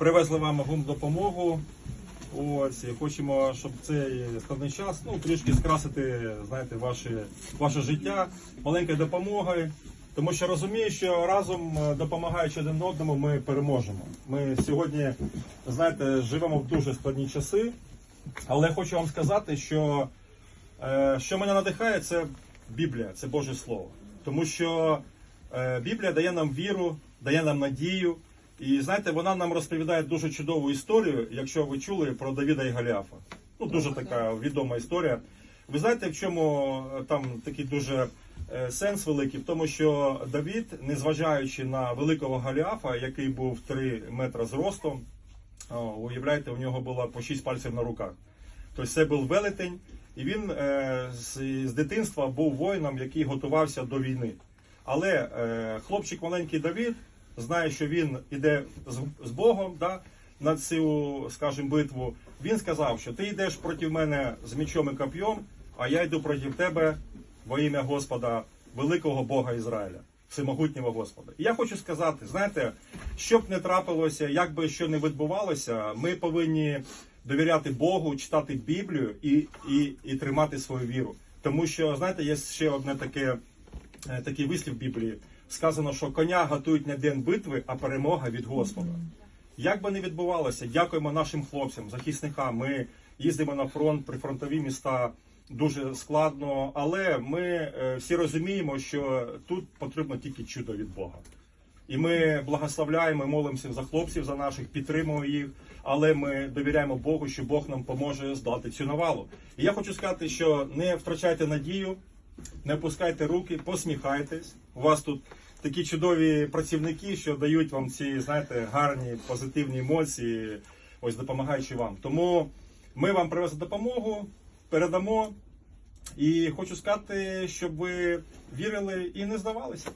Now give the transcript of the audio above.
привезли вам гум допомогу. Ось, хочемо, щоб цей складний час ну, трішки скрасити знаєте, ваше, ваше життя маленькою допомогою. Тому що розумію, що разом е, допомагаючи один одному, ми переможемо. Ми сьогодні, знаєте, живемо в дуже складні часи, але хочу вам сказати, що е, що мене надихає, це Біблія, це Боже Слово. Тому що е, Біблія дає нам віру, дає нам надію. І знаєте, вона нам розповідає дуже чудову історію, якщо ви чули про Давіда і Голіафа. Ну, дуже така відома історія. Ви знаєте, в чому е, там такий дуже е, сенс великий? В тому, що Давід, незважаючи на великого Голіафа, який був 3 метри зростом, уявляєте, у нього було по 6 пальців на руках. Тобто це був велетень, і він е, з, дитинства був воїном, який готувався до війни. Але хлопчик маленький Давід знає, що він іде з, Богом да, на цю, скажімо, битву. Він сказав, що ти йдеш проти мене з мечом і коп'єм, а я йду проти тебе во ім'я Господа, великого Бога Ізраїля, всемогутнього Господа. І я хочу сказати, знаєте, що б не трапилося, як би що не відбувалося, ми повинні довіряти Богу, читати Біблію і, і, і тримати свою віру. Тому що, знаєте, є ще одне таке, е, такий вислів в Біблії. Сказано, що коня готують на день битви, а перемога від Господа. Як би не відбувалося, дякуємо нашим хлопцям, захисникам. Ми їздимо на фронт, прифронтові міста дуже складно, але ми е, всі розуміємо, що тут потрібно тільки чудо від Бога. І ми благословляємо, молимося за хлопців, за наших, підтримуємо їх, але ми довіряємо Богу, що Бог нам поможе здати цю навалу. І я хочу сказати, що не втрачайте надію, не опускайте руки, посміхайтесь. У вас тут такі чудові працівники, що дають вам ці, знаєте, гарні позитивні емоції, ось допомагаючи вам. Тому ми вам привезли допомогу, передамо. І хочу сказати, щоб ви вірили і не здавалися.